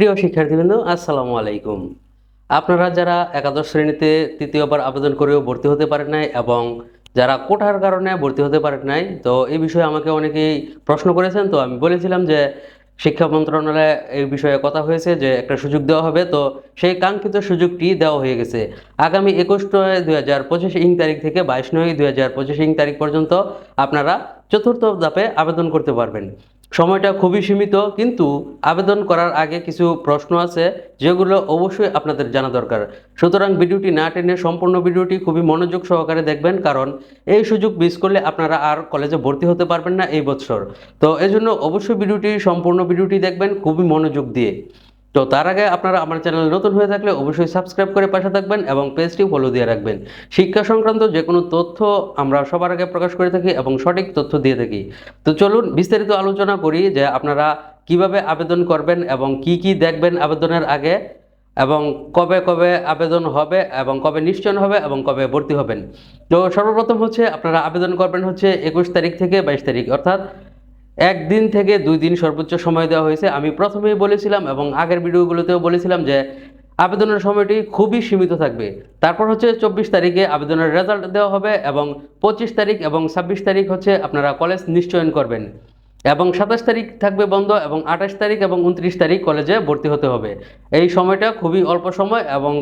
প্রিয় শিক্ষার্থীবৃন্দ, আসসালামু আলাইকুম। আপনারা যারা একাদশ শ্রেণীতে তৃতীয়বার আবেদন করেও ভর্তি হতে পারেন নাই এবং যারা কোটার কারণে ভর্তি হতে পারেন নাই, তো এই বিষয়ে আমাকে অনেকেই প্রশ্ন করেছেন। তো আমি বলেছিলাম যে শিক্ষা মন্ত্রণালয়ে এই বিষয়ে কথা হয়েছে যে একটা সুযোগ দেওয়া হবে। তো সেই কাঙ্ক্ষিত সুযোগটি দেওয়া হয়ে গেছে। আগামী একুশ নয় দুই হাজার পঁচিশ ইং তারিখ থেকে বাইশ নয় দুই হাজার পঁচিশ ইং তারিখ পর্যন্ত আপনারা চতুর্থ ধাপে আবেদন করতে পারবেন। সময়টা খুবই সীমিত, কিন্তু আবেদন করার আগে কিছু প্রশ্ন আছে, যেগুলো অবশ্যই আপনাদের জানা দরকার। সুতরাং ভিডিওটি না টেনে সম্পূর্ণ ভিডিওটি খুবই মনোযোগ সহকারে দেখবেন, কারণ এই সুযোগ মিস করলে আপনারা আর কলেজে ভর্তি হতে পারবেন না এই বছর। তো এজন্য অবশ্যই ভিডিওটি, সম্পূর্ণ ভিডিওটি দেখবেন, খুবই মনোযোগ দিয়ে। তো তার আগে আপনারা আমার চ্যানেল নতুন হয়ে থাকলে অবশ্যই সাবস্ক্রাইব করে পাশে থাকবেন এবং পেজটি ফলো দিয়ে রাখবেন। শিক্ষা সংক্রান্ত যে কোনো তথ্য আমরা সবার আগে প্রকাশ করে থাকি এবং সঠিক তথ্য দিয়ে থাকি। তো চলুন বিস্তারিত আলোচনা করি যে আপনারা কীভাবে আবেদন করবেন এবং কি কি দেখবেন আবেদনের আগে এবং কবে কবে আবেদন হবে এবং কবে নিশ্চয়ন হবে এবং কবে ভর্তি হবেন। তো সর্বপ্রথম হচ্ছে আপনারা আবেদন করবেন হচ্ছে একুশ তারিখ থেকে বাইশ তারিখ, অর্থাৎ একদিন থেকে দুই দিন সর্বোচ্চ সময় দেওয়া হয়েছে। আমি প্রথমেই বলেছিলাম এবং আগের ভিডিওগুলোতেও বলেছিলাম যে আবেদনের সময়টি খুবই সীমিত থাকবে। তারপর হচ্ছে চব্বিশ তারিখে আবেদনের রেজাল্ট দেওয়া হবে এবং পঁচিশ তারিখ এবং ছাব্বিশ তারিখ হচ্ছে আপনারা কলেজ নিশ্চয়ন করবেন। এবং সাতাশ তারিখ থাকবে বন্ধ এবং আঠাশ তারিখ এবং উনত্রিশ তারিখ কলেজে ভর্তি হতে হবে। এই সময়টা খুবই অল্প সময় এবং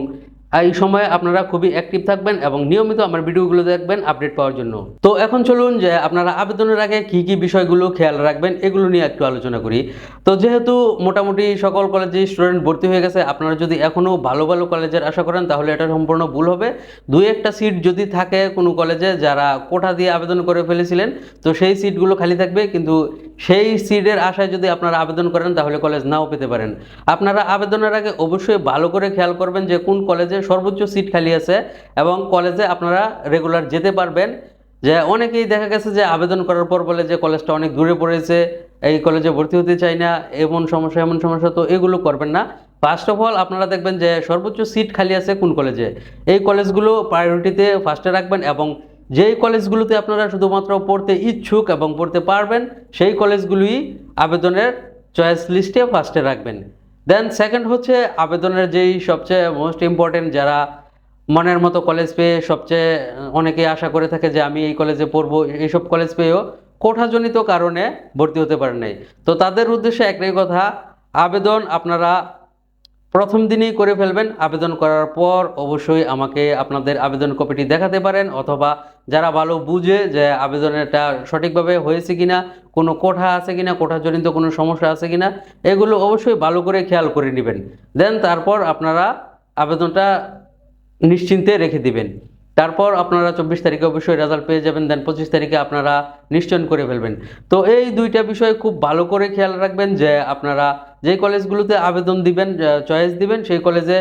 এই সময় আপনারা খুবই অ্যাক্টিভ থাকবেন এবং নিয়মিত আমার ভিডিওগুলো দেখবেন আপডেট পাওয়ার জন্য। তো এখন চলুন যে আপনারা আবেদনের আগে কি কি বিষয়গুলো খেয়াল রাখবেন, এগুলো নিয়ে একটু আলোচনা করি। তো যেহেতু মোটামুটি সকল কলেজে স্টুডেন্ট ভর্তি হয়ে গেছে, আপনারা যদি এখনও ভালো ভালো কলেজের আশা করেন, তাহলে এটা সম্পূর্ণ ভুল হবে। দুই একটা সিট যদি থাকে কোনো কলেজে যারা কোঠা দিয়ে আবেদন করে ফেলেছিলেন, তো সেই সিটগুলো খালি থাকবে, কিন্তু সেই সিটের আশায় যদি আপনারা আবেদন করেন, তাহলে কলেজ নাও পেতে পারেন। আপনারা আবেদনের আগে অবশ্যই ভালো করে খেয়াল করবেন যে কোন কলেজে সর্বোচ্চ সিট খালি আছে এবং কলেজে আপনারা রেগুলার যেতে পারবেন। যে অনেকেই দেখা গেছে যে আবেদন করার পর বলে যে কলেজটা অনেক দূরে পড়েছে এই কলেজে ভর্তি হতে চাই না, এমন সমস্যা এমন সমস্যা, তো এগুলো করবেন না। ফার্স্ট অফ অল আপনারা দেখবেন যে সর্বোচ্চ সিট খালি আছে কোন কলেজে? এই কলেজগুলো প্রায়োরিটিতে ফার্স্টে রাখবেন এবং যেই কলেজগুলোতে আপনারা শুধুমাত্র পড়তে ইচ্ছুক এবং পড়তে পারবেন, সেই কলেজগুলোই আবেদনের চয়েস লিস্টে ফার্স্টে রাখবেন। দেন সেকেন্ড হচ্ছে আবেদনের যেই সবচেয়ে মোস্ট ইম্পর্টেন্ট যারা মনের মতো কলেজ পেয়ে সবচেয়ে অনেকেই আশা করে থাকে যে আমি এই কলেজে পড়ব, এইসব কলেজ পেয়েও কোঠাজনিত কারণে ভর্তি হতে পারেন নাই। তো তাদের উদ্দেশ্যে একটাই কথা, আবেদন আপনারা প্রথম দিনেই করে ফেলবেন। আবেদন করার পর অবশ্যই আমাকে আপনাদের আবেদন কপিটি দেখাতে পারেন, অথবা যারা ভালো বুঝে যে আবেদনটা সঠিকভাবে হয়েছে কিনা, কোনো কোঠা আছে কিনা, কোঠাজনিত কোনো সমস্যা আছে কিনা, এগুলো অবশ্যই ভালো করে খেয়াল করে নেবেন। দেন তারপর আপনারা আবেদনটা নিশ্চিন্তে রেখে দিবেন। তারপর আপনারা চব্বিশ তারিখে অবশ্যই রেজাল্ট পেয়ে যাবেন দেন পঁচিশ তারিখে আপনারা নিশ্চয়ন করে ফেলবেন। তো এই দুইটা বিষয় খুব ভালো করে খেয়াল রাখবেন যে আপনারা যে কলেজগুলোতে আবেদন দিবেন চয়েস দিবেন, সেই কলেজে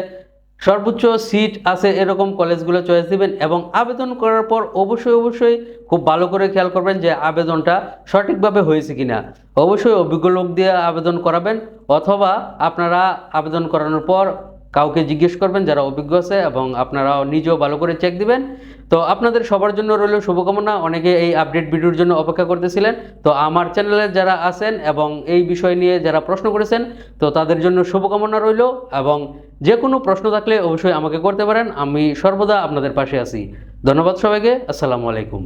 সর্বোচ্চ সিট আছে এরকম কলেজগুলো চয়েস দিবেন এবং আবেদন করার পর অবশ্যই অবশ্যই খুব ভালো করে খেয়াল করবেন যে আবেদনটা সঠিকভাবে হয়েছে কিনা। অবশ্যই অভিজ্ঞ লোক দিয়ে আবেদন করাবেন, অথবা আপনারা আবেদন করানোর পর কাউকে জিজ্ঞেস করবেন যারা অভিজ্ঞ আছে এবং আপনারাও নিজেও ভালো করে চেক দিবেন। তো আপনাদের সবার জন্য রইল শুভকামনা। অনেকে এই আপডেট ভিডিওর জন্য অপেক্ষা করতেছিলেন। তো আমার চ্যানেলে যারা আছেন এবং এই বিষয় নিয়ে যারা প্রশ্ন করেছেন, তো তাদের জন্য শুভকামনা রইল এবং যে কোনো প্রশ্ন থাকলে অবশ্যই আমাকে করতে পারেন। আমি সর্বদা আপনাদের পাশে আছি। ধন্যবাদ সবাইকে। আসসালামু আলাইকুম।